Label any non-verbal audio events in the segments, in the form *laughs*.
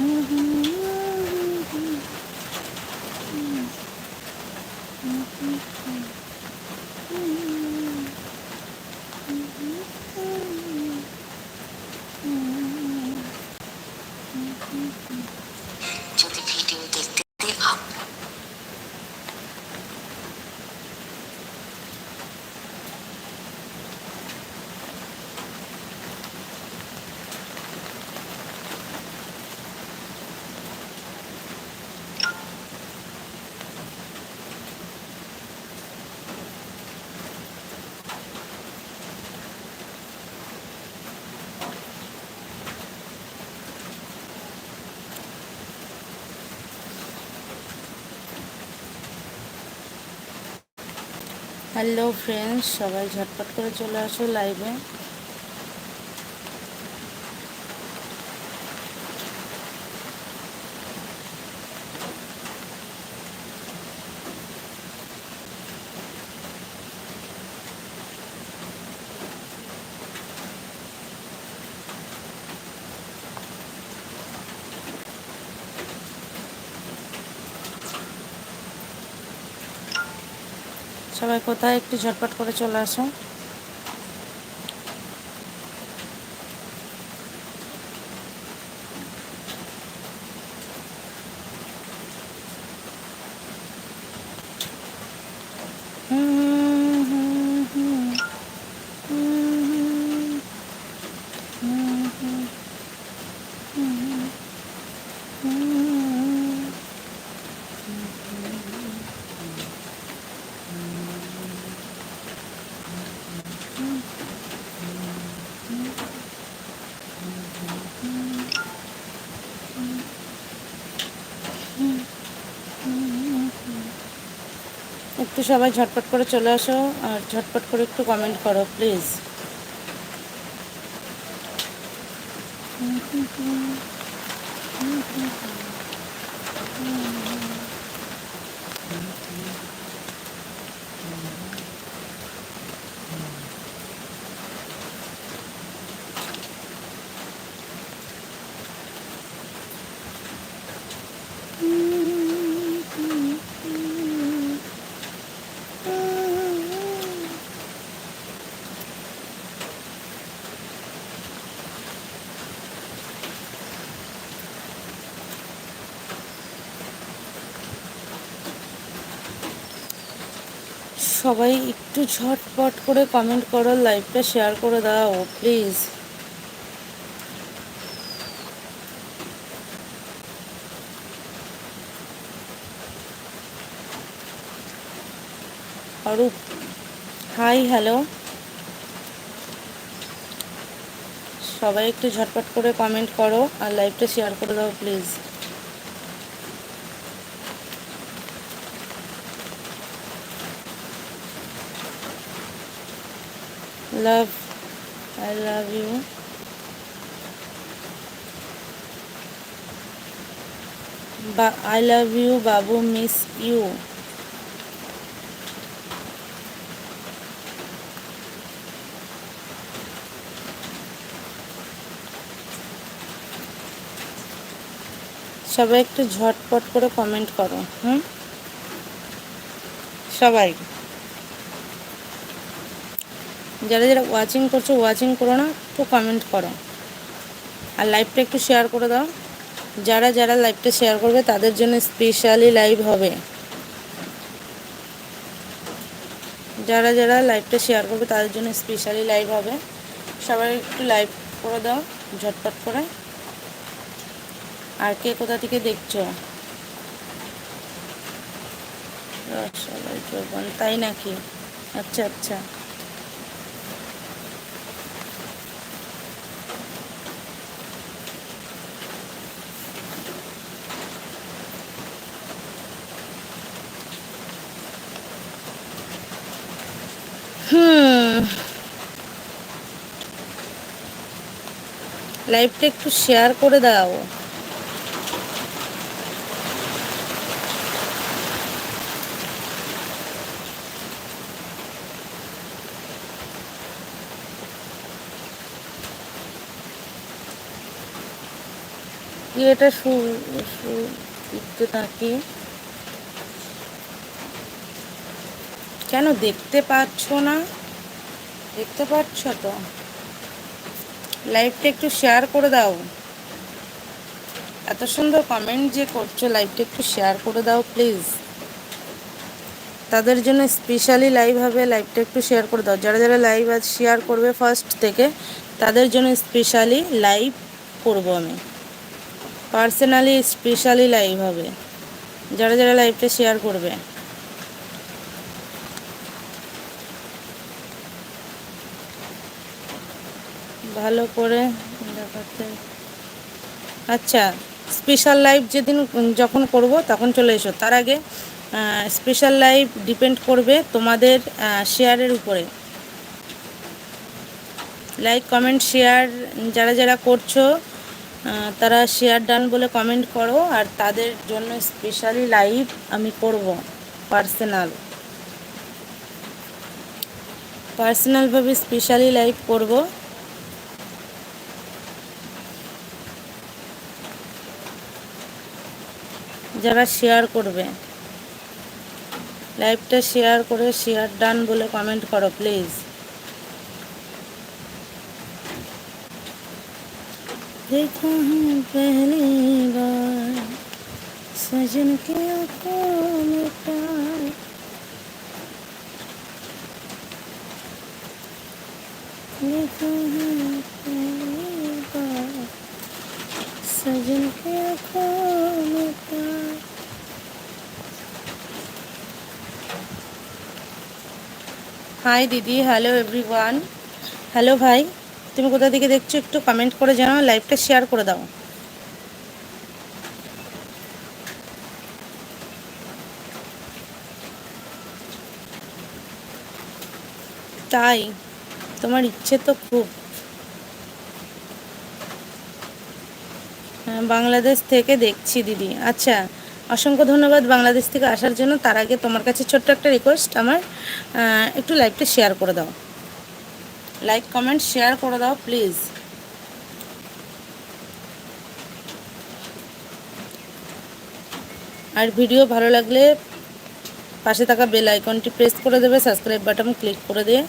যদি hello friends সবাই ঝটপট করে চলে আসো লাইভে সবাই কোথায় একটু ঝটপট করে চলে আসো। একটু সবাই ঝটপট করে চলে আসো আর ঝটপট করে একটু কমেন্ট করো প্লিজ *laughs* সবাই একটু ঝটপট করে কমেন্ট করো লাইভটা শেয়ার করে দাও প্লিজ অরূপ হাই হ্যালো সবাই একটু ঝটপট করে কমেন্ট করো আর লাইভটা শেয়ার করে দাও please love I love you বা আই লাভ ইউ বাবু মিস ইউ সবাই একটু ঝটপট করে কমেন্ট করো, হুম? সবাই। যারা যারা ওয়াচিং করছ ওয়াচিং করো না, একটু কমেন্ট করো। আর লাইভটা একটু শেয়ার করে দাও। যারা যারা লাইভটা শেয়ার করবে, তাদের জন্য স্পেশালি লাইভ হবে। যারা যারা লাইভটা শেয়ার করবে, তাদের জন্য স্পেশালি লাইভ হবে। সবাই একটু লাইভ করে দাও, ঝটপট করে। আর কে কোথা থেকে দেখছ? তাই নাকি? আচ্ছা আচ্ছা। লাইভটা একটু শেয়ার করে দাও। এটা সু থাকি। কেন দেখতে পাচ্ছ না? দেখতে পাচ্ছ তো? লাইভটা একটু শেয়ার করে দাও। এত সুন্দর কমেন্ট যে করছ, লাইভটা একটু শেয়ার করে দাও প্লিজ তাদের জন্য স্পেশালি লাইভ হবে, লাইভটা একটু শেয়ার করে দাও। যারা যারা লাইভ আজ শেয়ার করবে ফার্স্ট থেকে, তাদের জন্য স্পেশালি লাইভ করব আমি। পার্সোনালি স্পেশালি লাইভ হবে। যারা যারা লাইভটা শেয়ার করবে। ভালো করে দেখাতে আচ্ছা স্পেশাল লাইভ যেদিন, যখন করব তখন চলে এসো। তার আগে স্পেশাল লাইভ ডিপেন্ড করবে তোমাদের শেয়ারের উপরে। লাইক কমেন্ট শেয়ার যারা যারা করছ তারা শেয়ার ডান বলে কমেন্ট করো, আর তাদের জন্য স্পেশালি লাইভ আমি করব পার্সোনাল পার্সোনালভাবে স্পেশালি লাইভ করব। যারা শেয়ার করবে লাইভটা শেয়ার করে শেয়ার ডান বলে কমেন্ট করো প্লিজ देखा है पहली बार सजन के आंखों में प्यार देखा है सजन के आंखों में प्यार হাই দিদি হ্যালো এভরিওয়ান হ্যালো ভাই তুমি কোথা থেকে দেখছো একটু কমেন্ট করে জানাও লাইভটা শেয়ার করে দাও তাই তোমার ইচ্ছে তো খুব বাংলাদেশ থেকে দেখছি দিদি। আচ্ছা অসংখ্য ধন্যবাদ বাংলাদেশ থেকে আসার জন্য। তার আগে তোমার কাছে ছোট্ট একটা রিকোয়েস্ট আমার একটু লাইভটা শেয়ার করে দাও। লাইক কমেন্ট শেয়ার করে দাও প্লিজ আর ভিডিও ভালো লাগলে পাশে থাকা বেল আইকনটি প্রেস করে দেবে সাবস্ক্রাইব বাটন ক্লিক করে দিয়ে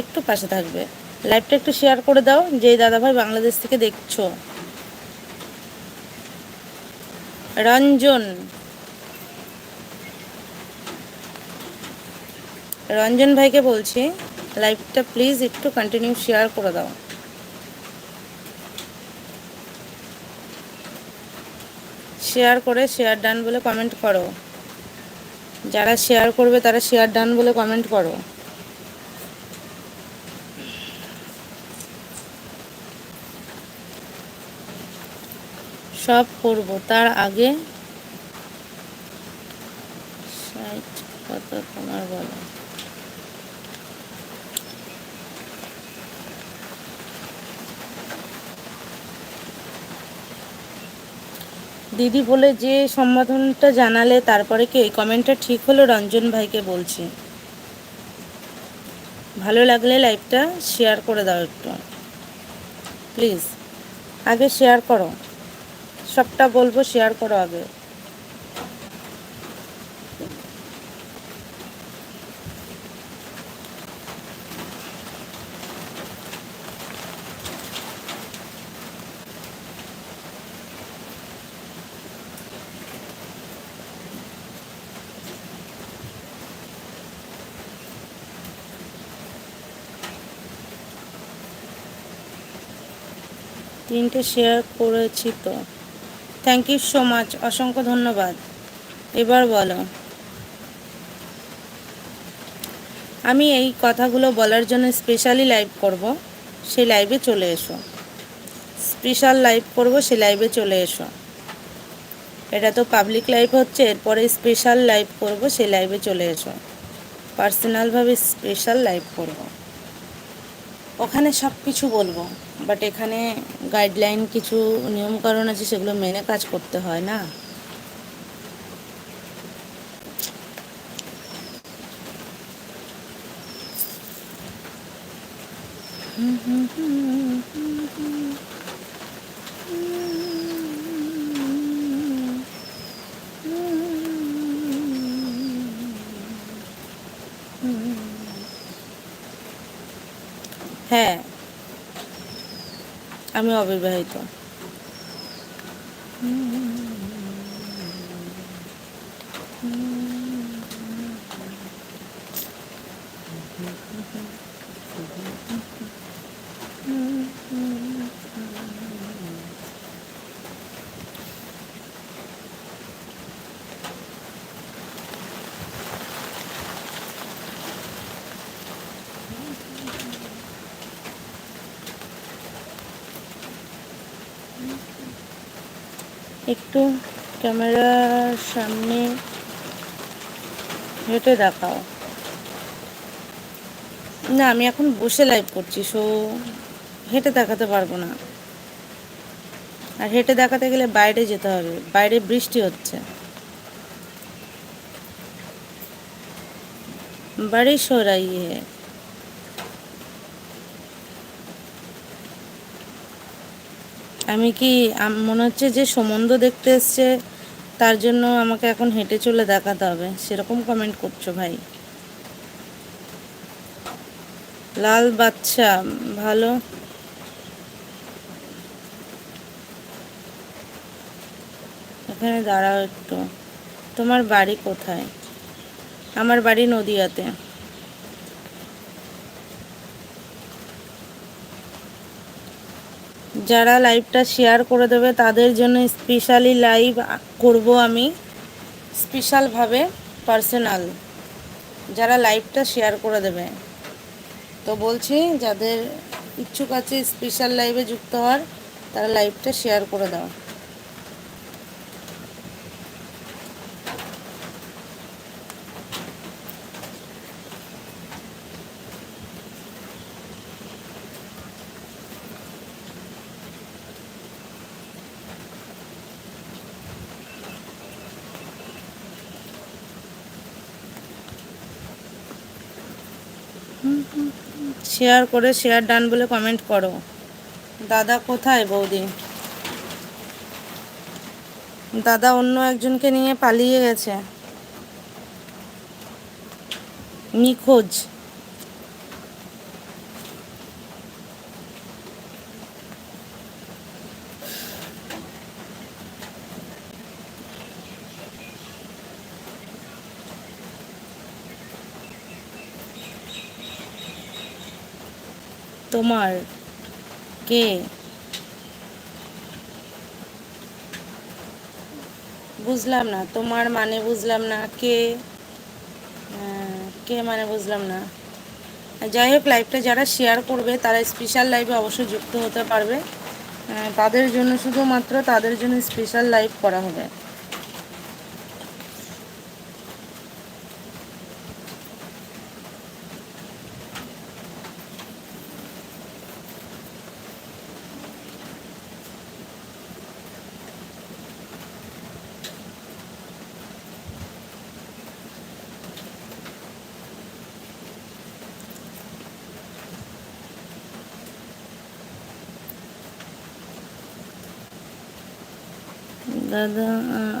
একটু পাশে থাকবে। লাইভটা একটু শেয়ার করে দাও যে দাদাভাই বাংলাদেশ থেকে দেখছ। রঞ্জন। রঞ্জন ভাইকে বলছি, লাইভটা প্লিজ একটু কন্টিনিউ শেয়ার করে দাও। শেয়ার করে শেয়ার ডান বলে কমেন্ট করো। যারা শেয়ার করবে তারা শেয়ার ডান বলে কমেন্ট করো। সব করব। তার আগে তোমার বলো। দিদি বলে যে সম্বোধনটা জানালে তারপরে কি এই কমেন্টটা ঠিক হলো? রঞ্জন ভাইকে বলছি। ভালো লাগলে লাইভটা শেয়ার করে দাও একটু। প্লিজ, আগে শেয়ার করো। সবটা বলব শেয়ার করো আগে। তিনটে শেয়ার করেছি তো। থ্যাংক ইউ সো মাচ অসংখ্য ধন্যবাদ। এবার বলো। আমি এই কথাগুলো বলার জন্য স্পেশালি লাইভ করব। সেই লাইভে চলে এসো। স্পেশাল লাইভ করব, সেই লাইভে চলে এসো। এটা তো পাবলিক লাইভ হচ্ছে, এরপরে স্পেশাল লাইভ করব, সেই লাইভে চলে এসো। পার্সোনালভাবে স্পেশাল লাইভ করব। ওখানে সব কিছু বলব বাট এখানে গাইডলাইন কিছু নিয়মকানুন আছে সেগুলো মেনে কাজ করতে হয় না। হুম, হুম, হুম, হুম, হুম, আমি অবিবাহিত। একটু ক্যামেরার সামনে হেঁটে দেখাও। না, আমি এখন বসে লাইভ করছি সো হেঁটে দেখাতে পারব না। আর হেঁটে দেখাতে গেলে বাইরে যেতে হবে, বাইরে বৃষ্টি হচ্ছে। বারিশ हो আমি কি মনে হচ্ছে যে সম্বন্ধ দেখতে এসছে, তার জন্য আমাকে এখন হেঁটে চলে দেখাতে হবে। সেরকম কমেন্ট করছ ভাই। লাল বাচ্চা ভালো। এখানে দাঁড়াও একটু। তোমার বাড়ি কোথায়? আমার বাড়ি নদিয়াতে। যারা লাইভটা শেয়ার করে দেবে, তাদের জন্য স্পেশালি লাইভ করব আমি স্পেশালভাবে পার্সোনাল যারা লাইভটা শেয়ার করে দেবে। তো বলছি, যাদের ইচ্ছুক আছে স্পেশাল লাইভে যুক্ত হওয়ার, তারা লাইভটা শেয়ার করে দাও। শেয়ার করে শেয়ার ডান বলে কমেন্ট করো। দাদা কোথায় বৌদি? দাদা অন্য একজনকে নিয়ে পালিয়ে গেছে। নিখোঁজ। তোমার কে? বুঝলাম না, তোমার মানে বুঝলাম না, কে? কে মানে বুঝলাম না। যাই হোক লাইভটা যারা শেয়ার করবে, তারা স্পেশাল লাইভে অবশ্যই যুক্ত হতে পারবে। তাদের জন্য শুধুমাত্র তাদের জন্য স্পেশাল লাইভ করা হবে।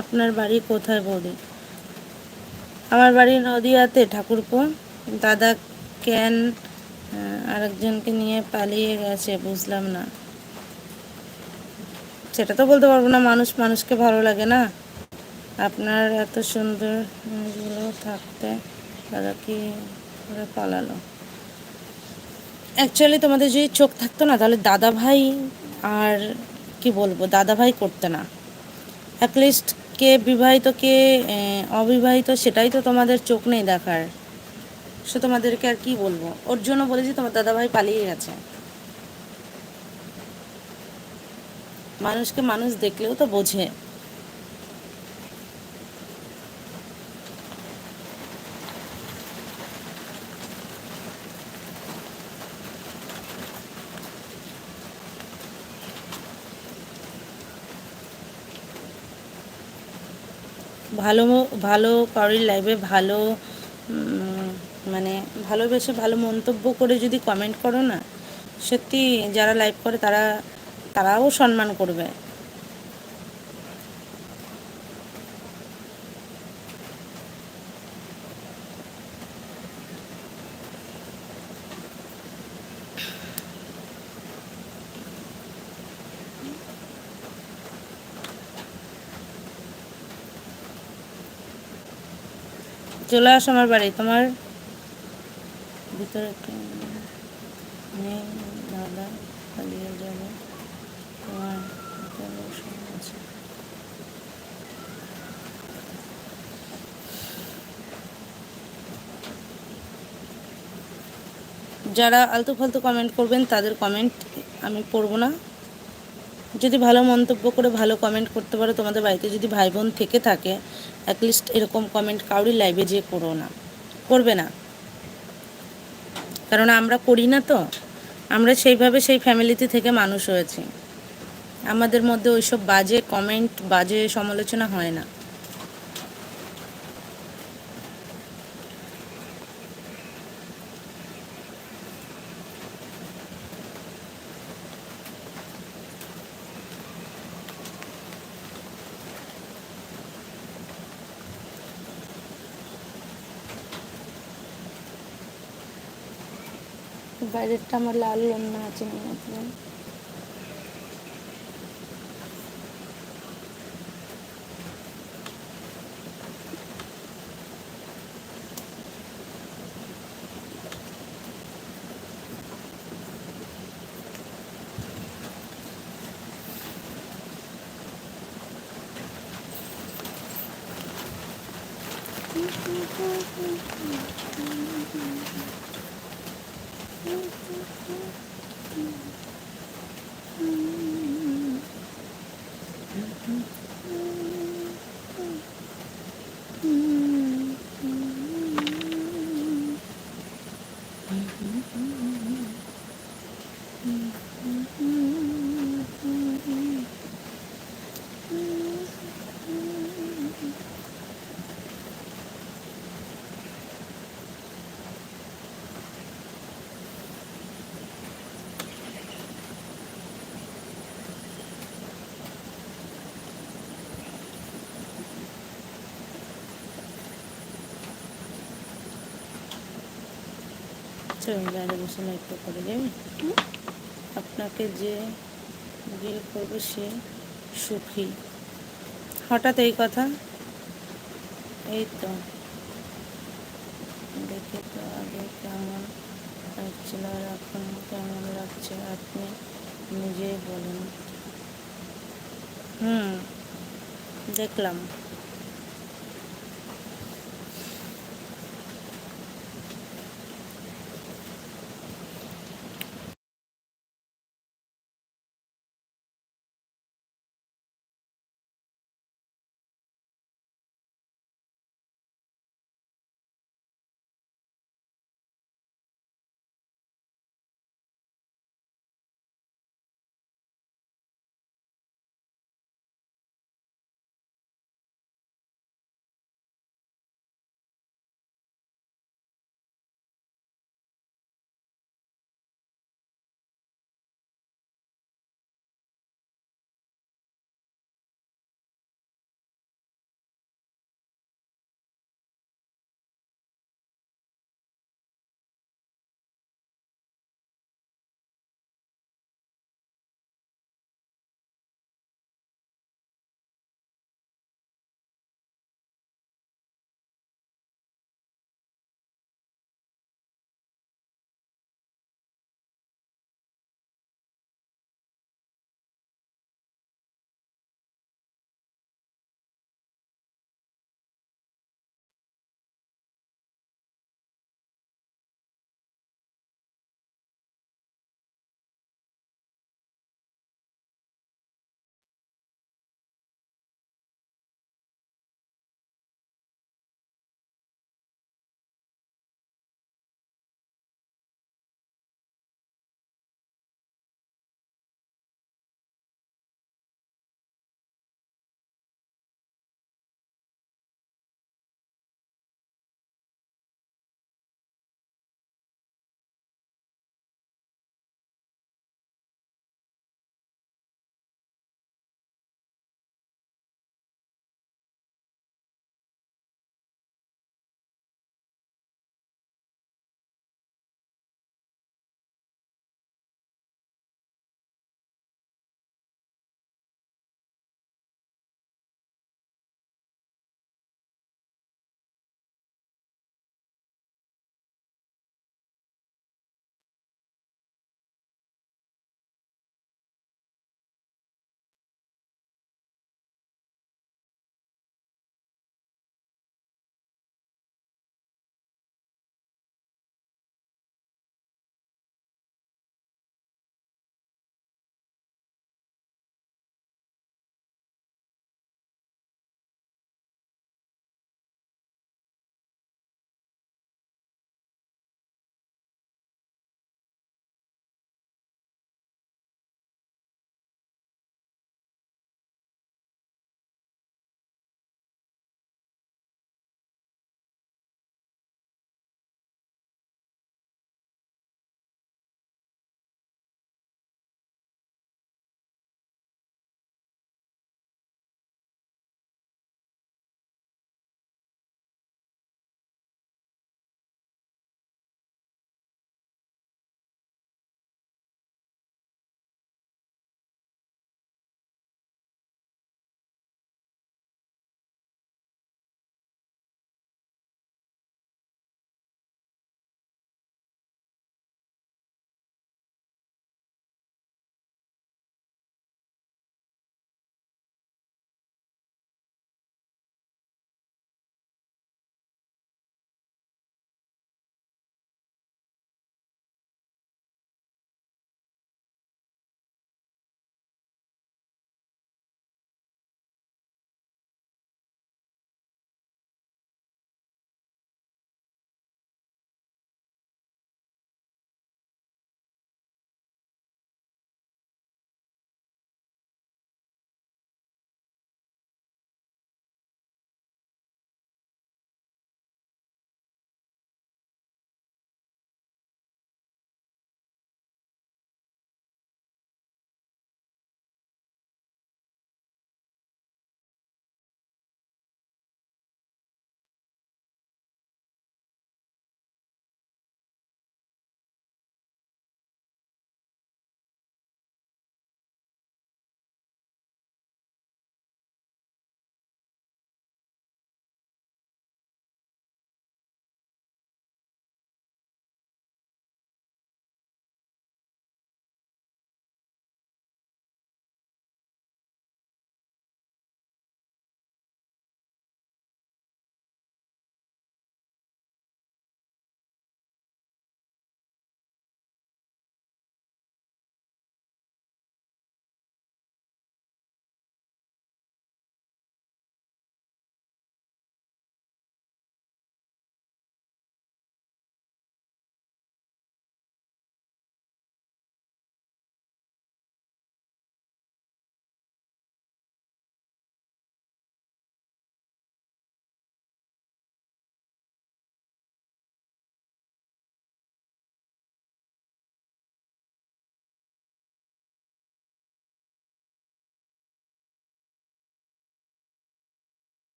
আপনার বাড়ি কোথায় বৌদি? আমার বাড়ি নদিয়াতে ঠাকুরপো দাদা কেন আরেকজনকে নিয়ে পালিয়ে গেছে, বুঝলাম না। সেটা তো বলতে পারব না, মানুষ মানুষকে ভালো লাগে না। আপনার এত সুন্দর থাকতে দাদা কি করে পালালো? অ্যাকচুয়ালি তোমাদের যদি চোখ থাকতো না, তাহলে দাদা ভাই আর কি বলব দাদা ভাই করতে না। অ্যাটলিস্ট কে বিবাহিত, কে অবিবাহিত, সেটাই তো তোমাদের চোখ নেই দেখার। সে তোমাদেরকে আর কি বলব? ওর জন্য বলেছি তোমার দাদাভাই পালিয়ে গেছে। মানুষকে মানুষ দেখলেও তো বোঝে। ভালো ভালো কারোর লাইভে ভালো মানে ভালোবেসে ভালো মন্তব্য করে যদি কমেন্ট করো না, সত্যি যারা লাইভ করে তারা, তারাও সম্মান করবে। চলে আসো আমার বাড়ি, তোমার ভিতরে দাদা তোমার। যারা আলতু ফালতু কমেন্ট করবেন, তাদের কমেন্ট আমি পড়ব না যদি ভালো মন্তব্য করে ভালো কমেন্ট করতে পারো, তোমাদের বাড়িতে যদি ভাই বোন থেকে থাকে অ্যাটলিস্ট এরকম কমেন্ট কাউরি লাইভে যেয়ে করো না। করবে না। কারণ আমরা করি না তো। আমরা সেইভাবে সেই ফ্যামিলিতে থেকে মানুষ হয়েছি। আমাদের মধ্যে ওইসব বাজে কমেন্ট বাজে সমালোচনা হয় না। বাইরেরটা আমার লাল লন্না আছে চলুন বাইরে বসে একটু করে যাবি আপনাকে যে বিয়ে করবে সে সুখী। হঠাৎ এই কথা? এই তো। দেখে তো আগে কেমন লাগছিল আর এখন কেমন লাগছে আপনি নিজেই বলেন। হুম, দেখলাম।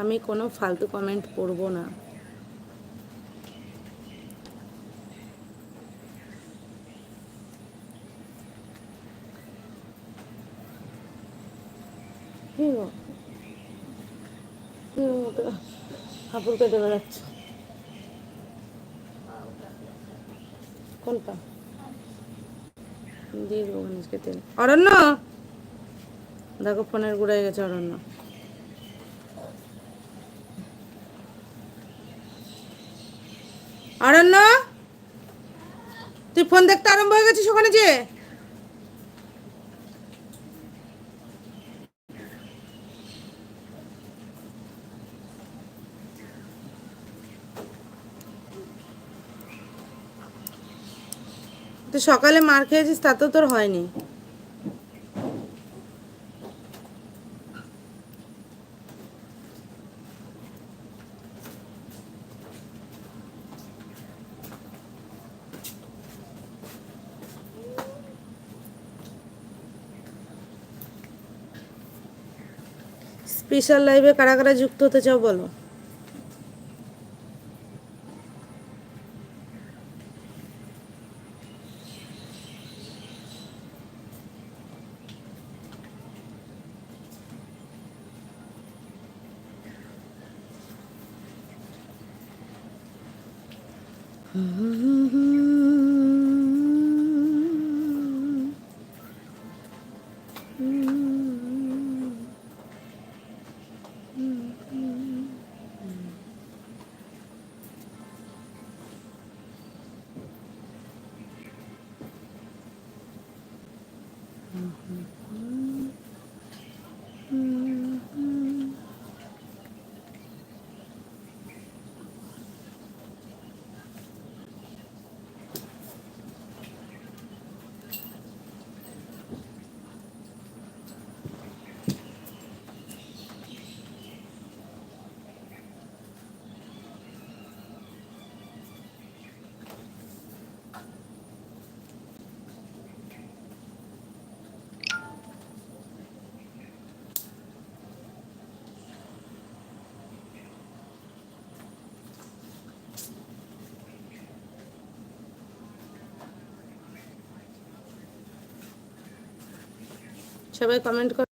আমি কোনো ফালতু কমেন্ট করব না। কাপড় কেটে বেড়াচ্ছে? কোনটা? দিয়ে দেবো অরণ্য! দেখো ফোনের গুড়াই গেছে অরণ্য। অরণ্য তুই ফোন দেখতে আরম্ভ হয়ে গেছিস ওখানে যে? তুই সকালে মার খেয়েছিস, তা তো তোর হয়নি। স্পেশাল লাইভে কারা কারা যুক্ত হতে চাও বলো? সবাই কমেন্ট কর।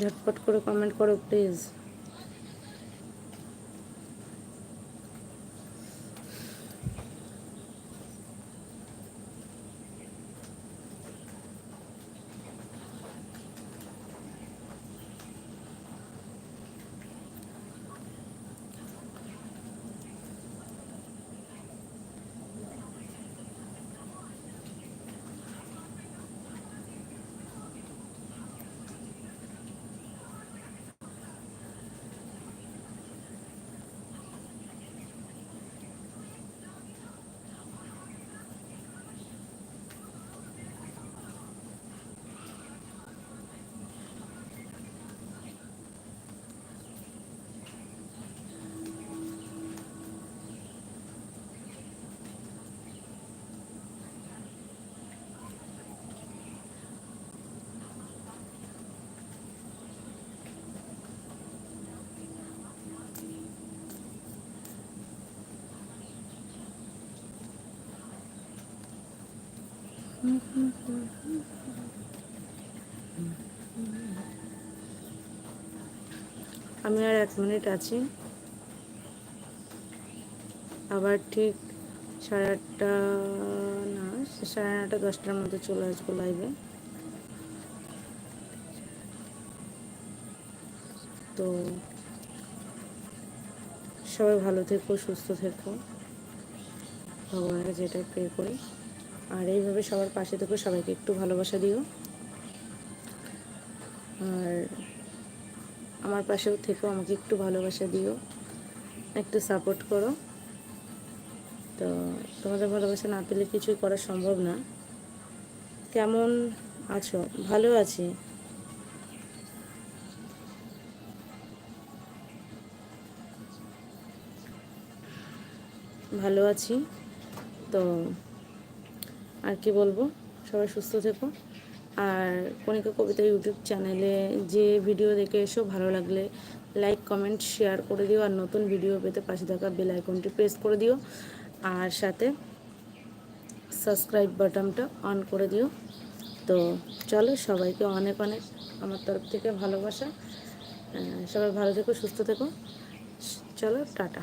ঝটপট করে কমেন্ট করো প্লিজ আমি আর এক মিনিট আছি। আবার ঠিক সাড়ে আটটা, না, সাড়ে নটা দশটার মধ্যে চলে আসব লাইভে তো সবাই ভালো থেকো, সুস্থ থেকো। ভগবানকে যেটা পে প্রে করি। আর এইভাবে সবার পাশে থেকো, সবাইকে একটু ভালোবাসা দিও। আর আমার পাশেও থেকো, আমাকে একটু ভালোবাসা দিও, একটু সাপোর্ট করো। তো তোমাদের ভালোবাসা না পেলে কিছুই করা সম্ভব না। কেমন আছো? ভালো আছি। ভালো আছি। তো আর কি বলব? সবাই সুস্থ থেকো। আর কণিকা কবিতা ইউটিউব চ্যানেলে যে ভিডিও দেখে এসো, ভালো লাগলে লাইক, কমেন্ট, শেয়ার করে দিও। আর নতুন ভিডিও পেতে পাশে থাকা বেল আইকনটি প্রেস করে দিও। আর সাথে সাবস্ক্রাইব বাটনটা অন করে দিও। তো চলো সবাইকে অনেক অনেক আমার তরফ থেকে ভালোবাসা। সবাই ভালো থেকো, সুস্থ থেকো। চলো, টাটা।